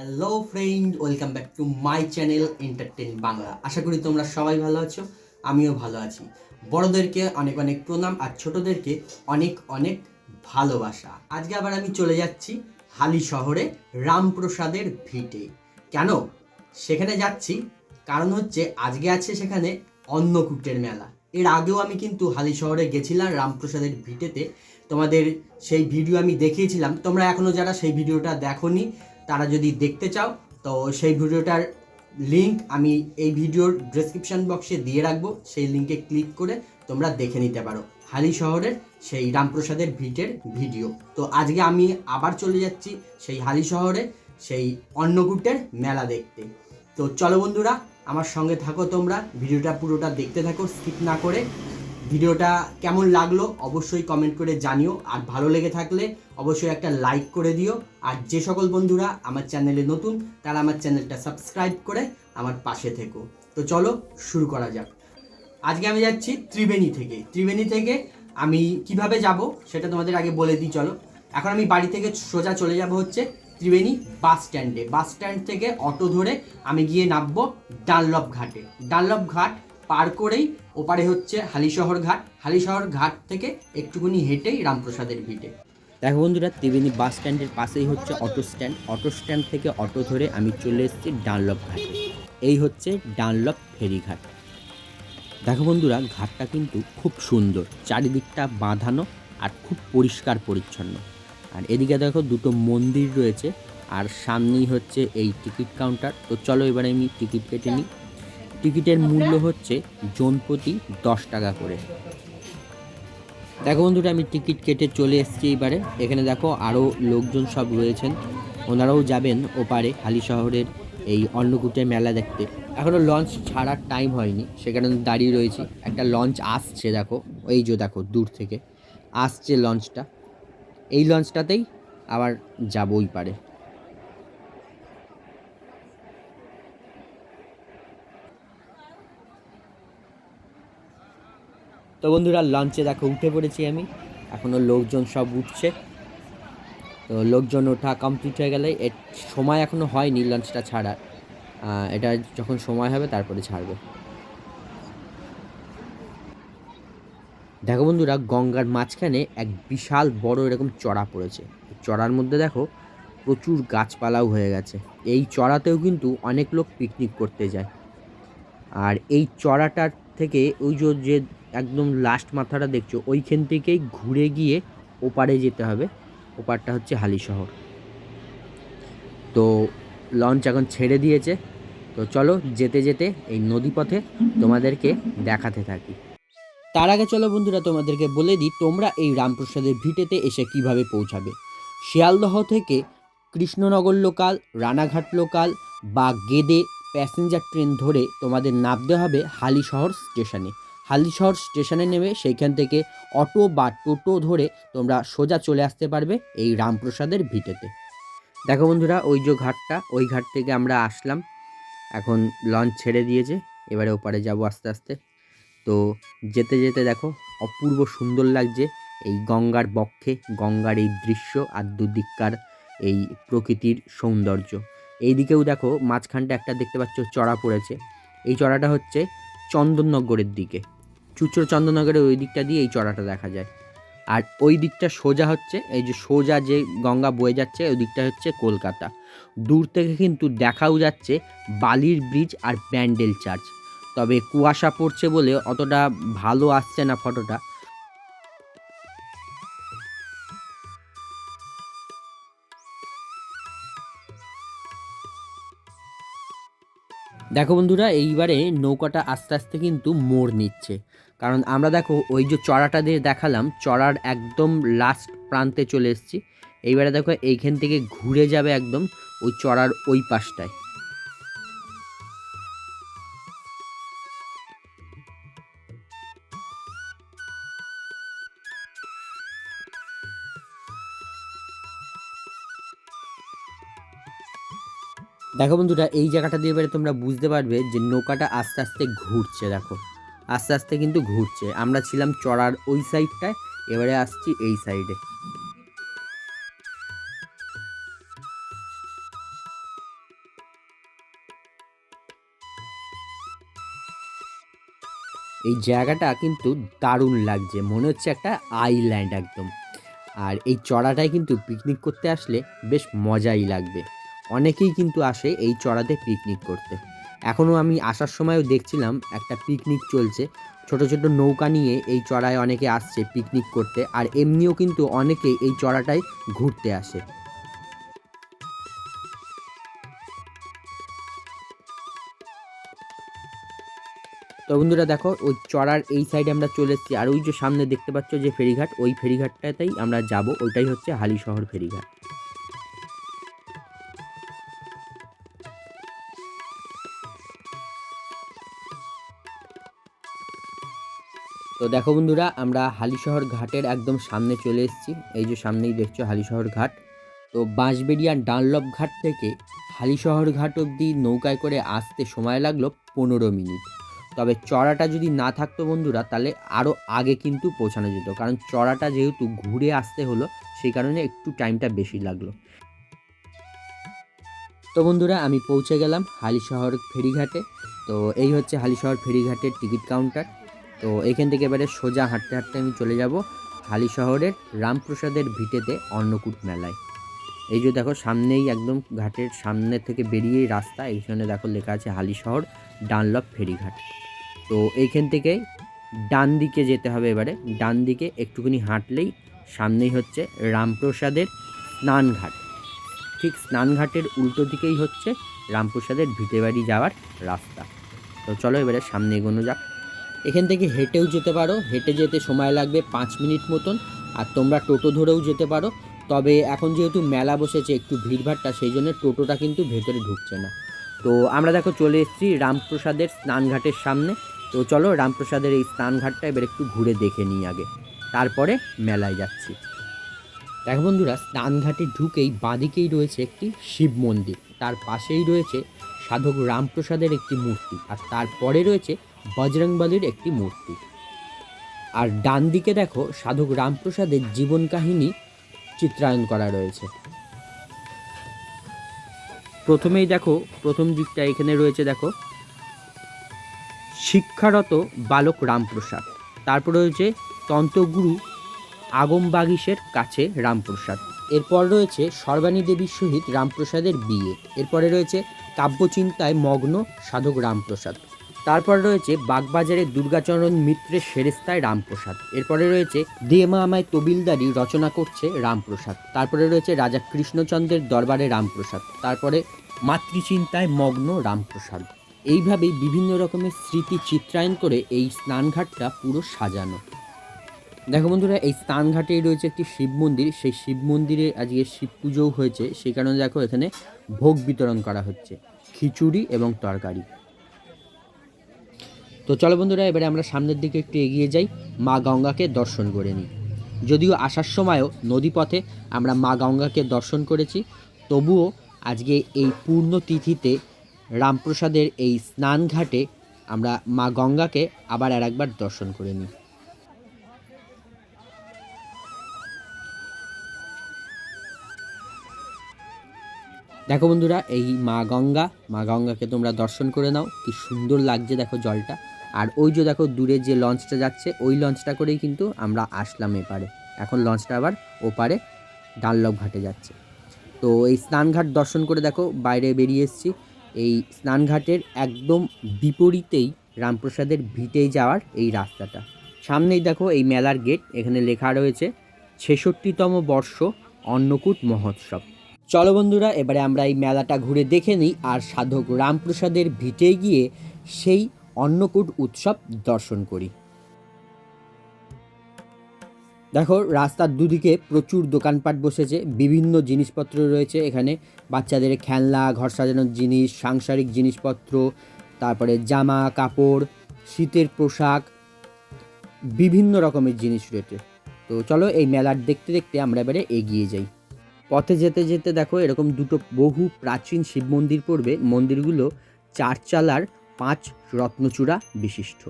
Hello friend welcome back to my channel entertain Bangla আশা করি তোমরা সবাই ভালো আছো, আমিও ভালো আছি। বড়দেরকে অনেক অনেক প্রণাম আর ছোটদেরকে অনেক অনেক ভালোবাসা। আজকে আবার আমি চলে যাচ্ছি হালি শহরে রামপ্রসাদের ভিটে। কেন? সেখানে যাচ্ছি কারণ হচ্ছে আজকে আছে সেখানে অন্নকূটের মেলা। এর আগেও আমি কিন্তু হালি শহরে গেছিলাম রামপ্রসাদের ভিটেতে। তোমাদের সেই ভিডিও আমি দেখিয়েছিলাম। তোমরা এখনও যারা সেই ভিডিওটা দেখোনি তারা যদি দেখতে চাও, তো সেই ভিডিওটার লিঙ্ক আমি এই ভিডিওর ডেসক্রিপশন বক্সে দিয়ে রাখব। সেই লিঙ্কে ক্লিক করে তোমরা দেখে নিতে পারো হালি শহরের সেই রামপ্রসাদের ভিটের ভিডিও। তো আজকে আমি আবার চলে যাচ্ছি সেই হালি শহরে সেই অন্নকূটের মেলা দেখতে। তো চলো বন্ধুরা, আমার সঙ্গে থাকো তোমরা, ভিডিওটা পুরোটা দেখতে থাকো স্কিপ না করে ভিডিওটা কেমন লাগল অবশ্যই কমেন্ট করে জানিও। আর ভালো লেগে থাকলে অবশ্যই একটা লাইক করে দিও। আর যে সকল বন্ধুরা আমার চ্যানেলে নতুন, তারা আমার চ্যানেলটা সাবস্ক্রাইব করে আমার পাশে থেকো। তো চলো শুরু করা যাক। আজকে আমি যাচ্ছি ত্রিবেণী থেকে। ত্রিবেণী থেকে আমি কীভাবে যাব সেটা তোমাদের আগে বলে দিই, চলো। এখন আমি বাড়ি থেকে সোজা চলে যাব হচ্ছে ত্রিবেণী বাস স্ট্যান্ডে। বাস স্ট্যান্ড থেকে অটো ধরে আমি গিয়ে নামবো ডানলপ ঘাটে। ডানলপ ঘাট পার করেই ওপারে হচ্ছে হালিশহর ঘাট। হালিশহর ঘাট থেকে একটুখানি হেঁটেই রামপ্রসাদের ভিটে। দেখো বন্ধুরা, ত্রিবেণী বাস স্ট্যান্ডের পাশেই হচ্ছে অটো স্ট্যান্ড। অটো স্ট্যান্ড থেকে অটো ধরে আমি চলে এসেছি ডানলপ ঘাটে। এই হচ্ছে ডানলপ ফেরিঘাট। দেখো বন্ধুরা, ঘাটটা কিন্তু খুব সুন্দর। চারিদিকটা বাঁধানো আর খুব পরিষ্কার পরিচ্ছন্ন। আর এদিকে দেখো দুটো মন্দির রয়েছে। আর সামনেই হচ্ছে এই টিকিট কাউন্টার। তো চলো এবারে আমি টিকিট কেটে নিই। টিকিটের মূল্য হচ্ছে জন প্রতি দশ টাকা করে। দেখো বন্ধুরা, আমি টিকিট কেটে চলে এসেছি এবারে। এখানে দেখো আরও লোকজন সব রয়েছেন। ওনারাও যাবেন ওপারে, হালি শহরের এই অন্নকূটের মেলা দেখতে। এখনও লঞ্চ ছাড়ার টাইম হয়নি সেখানে আমি দাঁড়িয়ে রয়েছি। একটা লঞ্চ আসছে, দেখো। এই যে দেখো, দূর থেকে। আসছে লঞ্চটা। এই লঞ্চটাতেই আবার যাব ওই পারে। তো বন্ধুরা লঞ্চে দেখো উঠে পড়েছি আমি। এখনও লোকজন সব উঠছে। তো লোকজন ওঠা কমপ্লিট হয়ে গেলে, এর সময় এখনও হয়নি লঞ্চটা ছাড়ার। এটা যখন সময় হবে, তারপরে ছাড়বে। দেখো বন্ধুরা, গঙ্গার মাঝখানে এক বিশাল বড় এরকম চড়া পড়েছে। চড়ার মধ্যে দেখো, প্রচুর গাছপালাও হয়ে গেছে। এই চড়াতেও কিন্তু অনেক লোক পিকনিক করতে যায়। আর এই চড়াটার থেকে ওই যে যে একদম লাস্ট মাথাটা দেখছ, ওইখান থেকেই ঘুরে গিয়ে ওপারে যেতে হবে। ওপারটা হচ্ছে হালি শহর। তো লঞ্চ এখন ছেড়ে দিয়েছে। তো চলো যেতে যেতে এই নদীপথে তোমাদেরকে দেখাতে থাকি। তার আগে চলো বন্ধুরা, তোমাদেরকে বলে দিই, তোমরা এই রামপ্রসাদের ভিটেতে এসে কীভাবে পৌঁছাবে? শিয়ালদহ থেকে কৃষ্ণনগর লোকাল রানাঘাট লোকাল বা গেদে প্যাসেঞ্জার ট্রেন ধরে তোমাদের নামতে হবে হালিশহর স্টেশনে হালিশহর স্টেশনে নেমে সেইখান থেকে অটো বা টোটো ধরে তোমরা সোজা চলে আসতে পারবে এই রামপ্রসাদের ভিটেতে। দেখো বন্ধুরা, ওই যে ঘাটটা, ওই ঘাট থেকে আমরা আসলাম। এখন লঞ্চ ছেড়ে দিয়েছে, এবারে ওপারে যাব আস্তে আস্তে। তো যেতে যেতে দেখো, অপূর্ব সুন্দর লাগছে এই গঙ্গার বক্ষে, গঙ্গার এই দৃশ্য আর দুদিককার এই প্রকৃতির সৌন্দর্য। এই দিকেও দেখো, মাঝখানটা একটা দেখতে পাচ্ছ চড়া পড়েছে। এই চড়াটা হচ্ছে চন্দননগরের দিকে। চুচড়ো চন্দননগরের ওই দিকটা দিয়ে এই চড়াটা দেখা যায়। আর ওই দিকটা সোজা হচ্ছে, এই যে সোজা যে গঙ্গা বয়ে যাচ্ছে, ওই দিকটা হচ্ছে কলকাতা। দূর থেকে কিন্তু দেখাও যাচ্ছে বালির ব্রিজ আর ব্যান্ডেল চার্চ তবে কুয়াশা পড়ছে বলে অতটা ভালো আসছে না ফটোটা। দেখো বন্ধুরা, এইবারে নৌকাটা আস্তে আস্তে কিন্তু মোড় নিচ্ছে। কারণ আমরা দেখো ওই যে চড়াটা দিয়ে দেখালাম, চড়ার একদম লাস্ট প্রান্তে চলে এসেছি। এইবারে দেখো এইখান থেকে ঘুরে যাবে একদম ওই চড়ার ওই পাশটায়। দেখো বন্ধুরা, এই জায়গাটা দিয়ে এবারে তোমরা বুঝতে পারবে যে নৌকাটা আস্তে আস্তে ঘুরছে, দেখো। আস্তে আস্তে কিন্তু ঘুরছে। আমরা ছিলাম চড়ার ওই সাইডটায় এবারে আসছি এই সাইডে এই জায়গাটা কিন্তু দারুণ লাগছে। মনে হচ্ছে একটা আইল্যান্ড একদম। আর এই চড়াটায় কিন্তু পিকনিক করতে আসলে বেশ মজাই লাগবে। অনেকেই কিন্তু আসে এই চড়াতে পিকনিক করতে। এখনও আমি আসার সময়ও দেখছিলাম একটা পিকনিক চলছে। ছোট ছোট নৌকা নিয়ে এই চড়ায় অনেকে আসছে পিকনিক করতে আর এমনিও কিন্তু অনেকে এই চড়াটায় ঘুরতে আসে। তো বন্ধুরা দেখো, ওই চড়ার এই সাইডে আমরা চলে এসেছি আর ওই যে সামনে দেখতে পাচ্ছ যে ফেরিঘাট, ওই ফেরিঘাটটাতেই আমরা যাব। ওইটাই হচ্ছে হালিশহর ফেরিঘাট। দেখো বন্ধুরা, আমরা হালিশহর ঘাটের একদম সামনে চলে এসেছি। এই যে সামনেই দেখছ হালিশহর ঘাট। তো বাঁশবেড়িয়া ডানলপ ঘাট থেকে হালিশহর ঘাট অবধি নৌকায় করে আসতে সময় লাগল পনেরো মিনিট। তবে চড়াটা যদি না থাকতো বন্ধুরা, তাহলে আরও আগে কিন্তু পৌঁছানো যেত। কারণ চড়াটা যেহেতু ঘুরে আসতে হলো, সেই কারণে একটু টাইমটা বেশি লাগল। তো বন্ধুরা, আমি পৌঁছে গেলাম হালিশহর ফেরিঘাটে। তো এই হচ্ছে হালিশহর ফেরিঘাটের টিকিট কাউন্টার। তো এখান থেকে এবারে সোজা হাঁটতে হাঁটতে আমি চলে যাব হালি শহরের রামপ্রসাদের ভিটেতে অন্নকূট মেলায়। এই যে দেখো সামনেই একদম ঘাটের সামনে থেকে বেরিয়েই রাস্তা এইখানে দেখো লেখা আছে হালি শহর, ডানলপ ফেরিঘাট। তো এইখান থেকে ডান দিকে যেতে হবে এবারে, ডান দিকে একটুখানি হাঁটলেই সামনেই হচ্ছে রামপ্রসাদের স্নানঘাট। ঠিক স্নানঘাটের উল্টো দিকেই হচ্ছে রামপ্রসাদের ভিটেবাড়ি যাওয়ার রাস্তা। তো চলো এবারে সামনে এগোনো যাক। এখান থেকে হেঁটেও যেতে পারো। হেঁটে যেতে সময় লাগবে পাঁচ মিনিট মতন, আর তোমরা টোটো ধরেও যেতে পারো। তবে এখন যেহেতু মেলা বসেছে, একটু ভিড়ভাড়টা, সেই জন্য টোটোটা কিন্তু ভেতরে ঢুকছে না। তো আমরা দেখো চলে এসেছি রামপ্রসাদের স্নানঘাটের সামনে। তো চলো রামপ্রসাদের এই স্নানঘাটটা এবার একটু ঘুরে দেখে নিই আগে। তারপরে মেলায় যাচ্ছি। দেখো বন্ধুরা, স্নানঘাটে ঢুকেই বাঁদিকেই রয়েছে একটি শিব মন্দির। তার পাশেই রয়েছে সাধক রামপ্রসাদের একটি মূর্তি, আর তারপরে রয়েছে বজরংবলীর একটি মূর্তি। আর ডান দিকে দেখো সাধক রামপ্রসাদের জীবন কাহিনী চিত্রায়ন করা রয়েছে। প্রথমেই দেখো, প্রথম দিকটা এখানে রয়েছে দেখো, শিক্ষারত বালক রামপ্রসাদ। তারপর রয়েছে তন্ত্রগুরু আগম বাগিসের কাছে রামপ্রসাদ। এরপর রয়েছে সর্বাণী দেবীর সহিত রামপ্রসাদের বিয়ে। এরপরে রয়েছে কাব্যচিন্তায় মগ্ন সাধক রামপ্রসাদ। তারপর রয়েছে বাগবাজারের দুর্গাচরণ মিত্রের সেরেস্তায় রামপ্রসাদ। এরপরে রয়েছে দেমা আমায় তবিলদারি রচনা করছে রামপ্রসাদ। তারপরে রয়েছে রাজা কৃষ্ণচন্দ্রের দরবারে রামপ্রসাদ। তারপরে মাতৃচিন্তায় মগ্ন রামপ্রসাদ। এইভাবেই বিভিন্ন রকমের স্মৃতি চিত্রায়ন করে এই স্নানঘাটটা পুরো সাজানো। দেখো বন্ধুরা, এই স্নানঘাটেই রয়েছে একটি শিব মন্দির। সেই শিব মন্দিরে আজকে শিব পুজোও হয়েছে। সেই কারণে দেখো এখানে ভোগ বিতরণ করা হচ্ছে। খিচুড়ি এবং তরকারি। তো চলো বন্ধুরা, এবারে আমরা সামনের দিকে একটু এগিয়ে যাই, মা গঙ্গাকে দর্শন করে নিই। যদিও আসার সময়ও নদীপথে আমরা মা গঙ্গাকে দর্শন করেছি, তবুও আজকে এই পূর্ণ তিথিতে রামপ্রসাদের এই স্নানঘাটে আমরা মা গঙ্গাকে আবার আর একবার দর্শন করে নিই। দেখো বন্ধুরা, এই মা গঙ্গা, মা গঙ্গাকে তোমরা দর্শন করে নাও, কি সুন্দর লাগছে দেখো জলটা। আর ওই যে দেখো দূরে যে লঞ্চটা যাচ্ছে, ওই লঞ্চটা করেই কিন্তু আমরা আসলাম এপারে। এখন লঞ্চটা আবার ওপারে ডানলপ ঘাটে যাচ্ছে। তো এই স্নানঘাট দর্শন করে দেখো, বাইরে বেরিয়ে এসেছি। এই স্নানঘাটের একদম বিপরীতেই রামপ্রসাদের ভিটেই যাওয়ার এই রাস্তাটা। সামনেই দেখো এই মেলার গেট, এখানে লেখা রয়েছে, ছেষট্টিতম বর্ষ অন্নকূট মহোৎসব। চলো বন্ধুরা, এবারে আমরা এই মেলাটা ঘুরে দেখে নিই, আর সাধক রামপ্রসাদের ভিটে গিয়ে সেই অন্নকূট উৎসব দর্শন করি। দেখো, রাস্তার দুদিকে প্রচুর দোকানপাট বসেছে, বিভিন্ন জিনিসপত্র রয়েছে এখানে। বাচ্চাদের খেলনা, ঘর সাজানোর জিনিস, সাংসারিক জিনিসপত্র, তারপরে জামা, কাপড়, শীতের পোশাক, বিভিন্ন রকমের জিনিস রয়েছে। তো চলো, এই মেলার দেখতে দেখতে আমরা এবারে এগিয়ে যাই। পথে যেতে যেতে দেখো, এরকম দুটো বহু প্রাচীন শিব মন্দির পড়বে। মন্দিরগুলো চারচালার পাঁচ রত্নচূড়া বিশিষ্ট।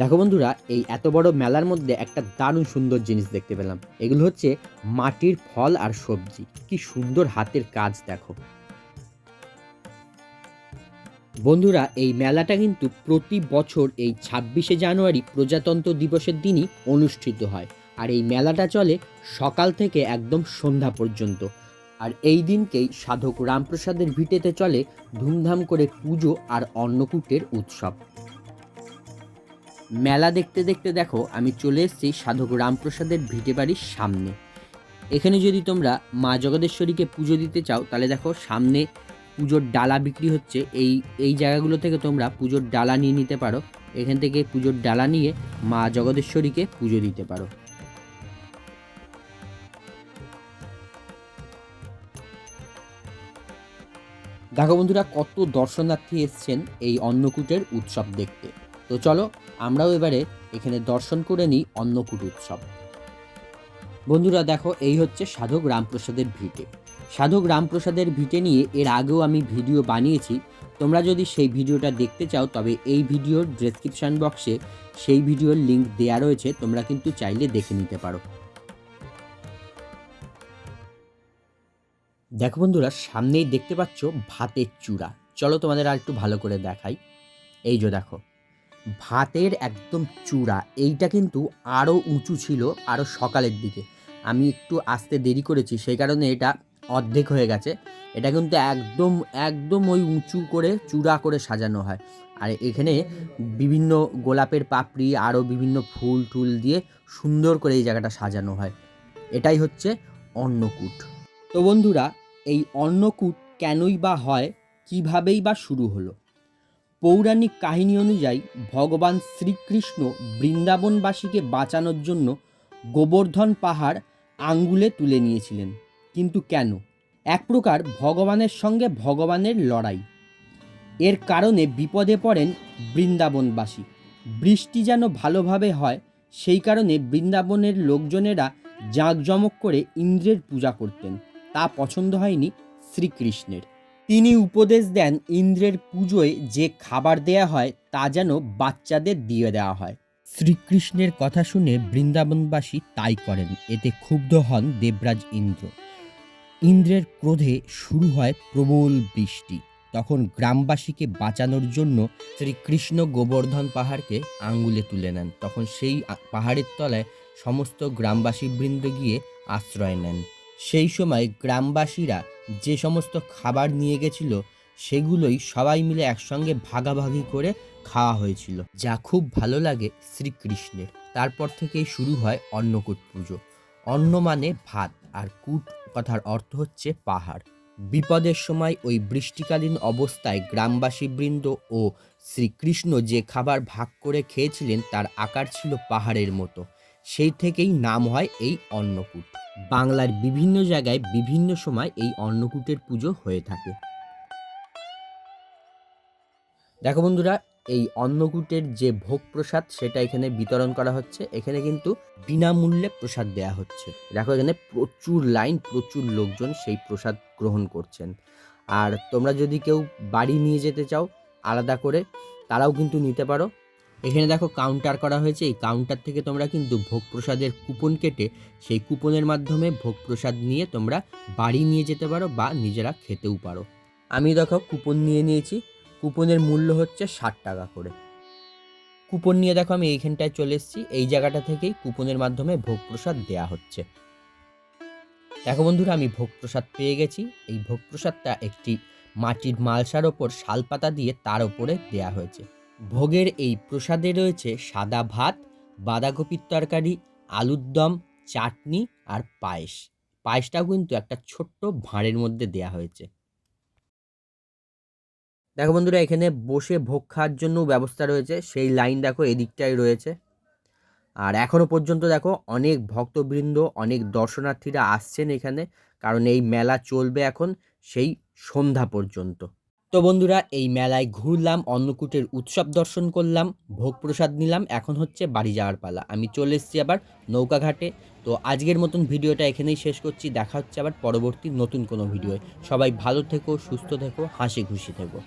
দেখো বন্ধুরা, এই এত বড় মেলার মধ্যে একটা দারুণ সুন্দর জিনিস দেখতে পেলাম। এগুলো হচ্ছে মাটির ফল আর সবজি। কি সুন্দর হাতের কাজ দেখো। বন্ধুরা, এই মেলাটা কিন্তু প্রতি বছর এই ছাব্বিশে জানুয়ারি প্রজাতন্ত্র দিবসের দিনই অনুষ্ঠিত হয়। আর এই মেলাটা চলে সকাল থেকে একদম সন্ধ্যা পর্যন্ত। আর এই দিনকেই সাধক রামপ্রসাদের ভিটেতে চলে ধুমধাম করে পুজো আর অন্নকূটের উৎসব। মেলা দেখতে দেখতে দেখো, আমি চলে এসেছি সাধক রামপ্রসাদের ভিটে বাড়ির সামনে। এখানে যদি তোমরা মা জগদেশ্বরীকে পুজো দিতে চাও, তাহলে দেখো সামনে পুজোর ডালা বিক্রি হচ্ছে, এই এই জায়গাগুলো থেকে তোমরা পুজোর ডালা নিয়ে নিতে পারো। এখান থেকে পুজোর ডালা নিয়ে মা জগদেশ্বরীকে পুজো দিতে পারো। দেখো বন্ধুরা, কত দর্শনার্থী এসছেন এই অন্নকূটের উৎসব দেখতে। তো চলো, আমরাও এবারে এখানে দর্শন করে নিই অন্নকূট উৎসব। বন্ধুরা, দেখো, এই হচ্ছে সাধক রামপ্রসাদের ভিটে। সাধক রামপ্রসাদের ভিটে নিয়ে এর আগেও আমি ভিডিও বানিয়েছি। তোমরা যদি সেই ভিডিওটা দেখতে চাও, তবে এই ভিডিওর ডেসক্রিপশন বক্সে সেই ভিডিওর লিঙ্ক দেওয়া রয়েছে, তোমরা কিন্তু চাইলে দেখে নিতে পারো। দেখো বন্ধুরা, সামনেই দেখতে পাচ্ছ ভাতের চূড়া। চলো তোমাদের আর একটু ভালো করে দেখাই। এই যে দেখো, ভাতের একদম চূড়া। এইটা কিন্তু আরও উঁচু ছিল আরও সকালের দিকে। আমি একটু আসতে দেরি করেছি, সেই কারণে এটা অর্ধেক হয়ে গেছে। এটা কিন্তু একদম একদম ওই উঁচু করে, চূড়া করে সাজানো হয়। আর এখানে বিভিন্ন গোলাপের পাপড়ি, আরও বিভিন্ন ফুল টুল দিয়ে সুন্দর করে এই জায়গাটা সাজানো হয়। এটাই হচ্ছে অন্নকূট। তো বন্ধুরা, এই অন্নকূট কেনই বা হয়, কিভাবেই বা শুরু হলো? পৌরাণিক কাহিনী অনুযায়ী ভগবান শ্রীকৃষ্ণ বৃন্দাবনবাসীকে বাঁচানোর জন্য গোবর্ধন পাহাড় আঙ্গুলে তুলে নিয়েছিলেন। কিন্তু কেন? এক প্রকার ভগবানের সঙ্গে ভগবানের লড়াই। এর কারণে বিপদে পড়েন বৃন্দাবনবাসী। বৃষ্টি যেন ভালোভাবে হয়, সেই কারণে বৃন্দাবনের লোকজনেরা জাঁকজমক করে ইন্দ্রের পূজা করতেন। তা পছন্দ হয়নি শ্রীকৃষ্ণের। তিনি উপদেশ দেন ইন্দ্রের পুজোয় যে খাবার দেয়া হয়, তা যেন বাচ্চাদের দিয়ে দেওয়া হয়। শ্রীকৃষ্ণের কথা শুনে বৃন্দাবনবাসী তাই করেন। এতে ক্ষুব্ধ হন দেবরাজ ইন্দ্র। ইন্দ্রের ক্রোধে শুরু হয় প্রবল বৃষ্টি। তখন গ্রামবাসীকে বাঁচানোর জন্য শ্রীকৃষ্ণ গোবর্ধন পাহাড়কে আঙ্গুলে তুলে নেন। তখন সেই পাহাড়ের তলায় সমস্ত গ্রামবাসী বৃন্দ গিয়ে আশ্রয় নেন। সেই সময় গ্রামবাসীরা যে সমস্ত খাবার নিয়ে গেছিল, সেগুলোই সবাই মিলে একসঙ্গে ভাগাভাগি করে খাওয়া হয়েছিল, যা খুব ভালো লাগে শ্রীকৃষ্ণের। তারপর থেকেই শুরু হয় অন্নকূট পুজো। অন্ন মানে ভাত। আর কূট কথার অর্থ হচ্ছে পাহাড়। বিপদের সময় ওই বৃষ্টিকালীন অবস্থায় গ্রামবাসী বৃন্দ ও শ্রীকৃষ্ণ যে খাবার ভাগ করে খেয়েছিলেন তার আকার ছিল পাহাড়ের মতো। সেই থেকেই নাম হয় এই অন্নকূট। বাংলার বিভিন্ন জায়গায় বিভিন্ন সময় এই অন্নকূটের পুজো হয়ে থাকে। দেখো বন্ধুরা এই অন্নকূটের যে ভোগ প্রসাদ সেটা এখানে বিতরণ করা হচ্ছে। এখানে কিন্তু বিনামূল্যে প্রসাদ দেয়া হচ্ছে। দেখো এখানে প্রচুর লাইন, প্রচুর লোকজন সেই প্রসাদ গ্রহণ করছেন। আর তোমরা যদি কেউ বাড়ি নিয়ে যেতে চাও আলাদা করে, তারাও কিন্তু নিতে পারো। এখানে দেখো কাউন্টার করা হয়েছে। এই কাউন্টার থেকে তোমরা কিন্তু ভোগ প্রসাদের কুপন কেটে সেই কুপনের মাধ্যমে ভোগ প্রসাদ নিয়ে তোমরা বাড়ি নিয়ে যেতে পারো বা নিজেরা খেতেও পারো। আমি দেখো কুপন নিয়ে নিয়েছি। কুপনের মূল্য হচ্ছে ষাট টাকা করে। কুপন নিয়ে দেখো আমি এইখানটায় চলে এসেছি। এই জায়গাটা থেকেই কুপনের মাধ্যমে ভোগ প্রসাদ দেওয়া হচ্ছে। দেখো বন্ধুরা, আমি ভোগ প্রসাদ পেয়ে গেছি। এই ভোগ প্রসাদটা একটি মাটির মালসার ওপর শালপাতা দিয়ে তার ওপরে দেয়া হয়েছে। ভোগের এই প্রসাদে রয়েছে সাদা ভাত, বাঁধাকপির তরকারি, আলুর দম, চাটনি আর পায়েস। পায়েসটাও কিন্তু একটা ছোট্ট ভাঁড়ের মধ্যে দেয়া হয়েছে। দেখো বন্ধুরা, এখানে বসে ভোগ খাওয়ার জন্য ব্যবস্থা রয়েছে। সেই লাইন দেখো এদিকটাই রয়েছে। আর এখনও পর্যন্ত দেখো অনেক ভক্তবৃন্দ, অনেক দর্শনার্থীরা আসছেন এখানে, কারণ এই মেলা চলবে এখন সেই সন্ধ্যা পর্যন্ত। তো বন্ধুরা, এই মেলায় ঘুরলাম, অন্নকূটের উৎসব দর্শন করলাম, ভোগ প্রসাদ নিলাম, এখন হচ্ছে বাড়ি যাওয়ার পালা। আমি চলে এসেছি আবার নৌকাঘাটে। তো আজকের মতন ভিডিওটা এখানেই শেষ করছি। দেখা হচ্ছে আবার পরবর্তী নতুন কোনো ভিডিও সবাই ভালো থেকো, সুস্থ থেকো, হাসি খুশি থেকো।